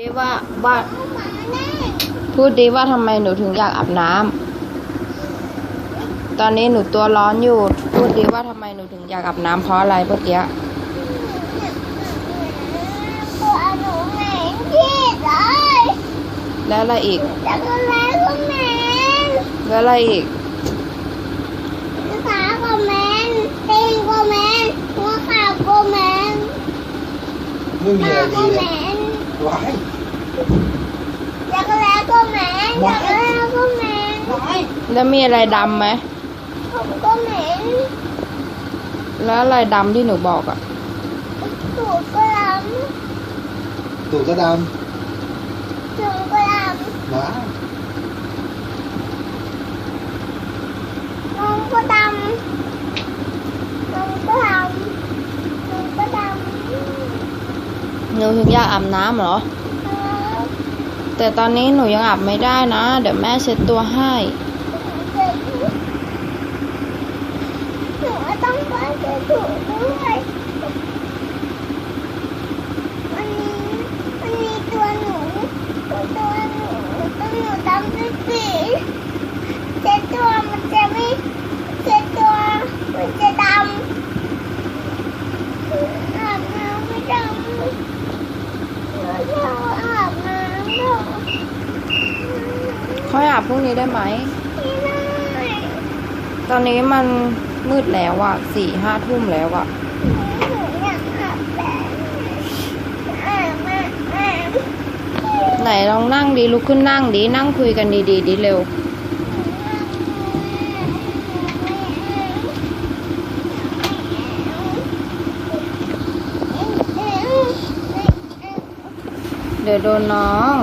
ดีว่าว่า พูดดีว่าทำไมหนูถึงอยากอาบน้ำ ตอนนี้หนูตัวร้อนอยู่ พูดดีว่าทำไมหนูถึงอยากอาบน้ำเพราะอะไรเมื่อกี้ ตัวหนูเหม็นที่เลยแล้วอะไรอีกจักรแล้ก็เหม็นแล้วอะไรอีกขาก็เหม็นตีนก็เหม็นหัวข่าก็เหม็นไม่มีหอะน้าไรก็ดีเหเลย ม็น ว้ายจักรแล้ก็เหม็นจักรแล้ก็เหม็นว้ายแล้วมีอะไรดำไหมผมก็เหม็นแล้วอะไรดำที่หนูบอกอะตูดก็ดตูดก็ดำจุงก็ดำว้ายำนมก็ดำนมก็ดำนมก็ดำ หนูถึงอยากอาบน้ำเหรอ แต่ตอนนี้หนูยังอาบไม่ได้นะ เดี๋ยวแม่เช็ดตัวให้ หนูต้องไปจะถูกด้วยวันนี้วันนี้ตัวหนูตัวตัวหนูตัวหนูดำด้วยสีเช็ดตัวมันจะไม่เช็ดตัวมันจะดำอาบน้ำไม่ดำหนูอยากอาบน้ำหรอ ค่อยอาบพรุ่งนี้ได้ไหมไม่ได้ตอนนี้มันมืดแล้วอะสี่ห้าทุ่มแล้วอะไหนลองนั่งดีลุกขึ้นนั่งดีนั่งคุยกันดีๆดีเร็ว เดี๋ยวโดนน้อง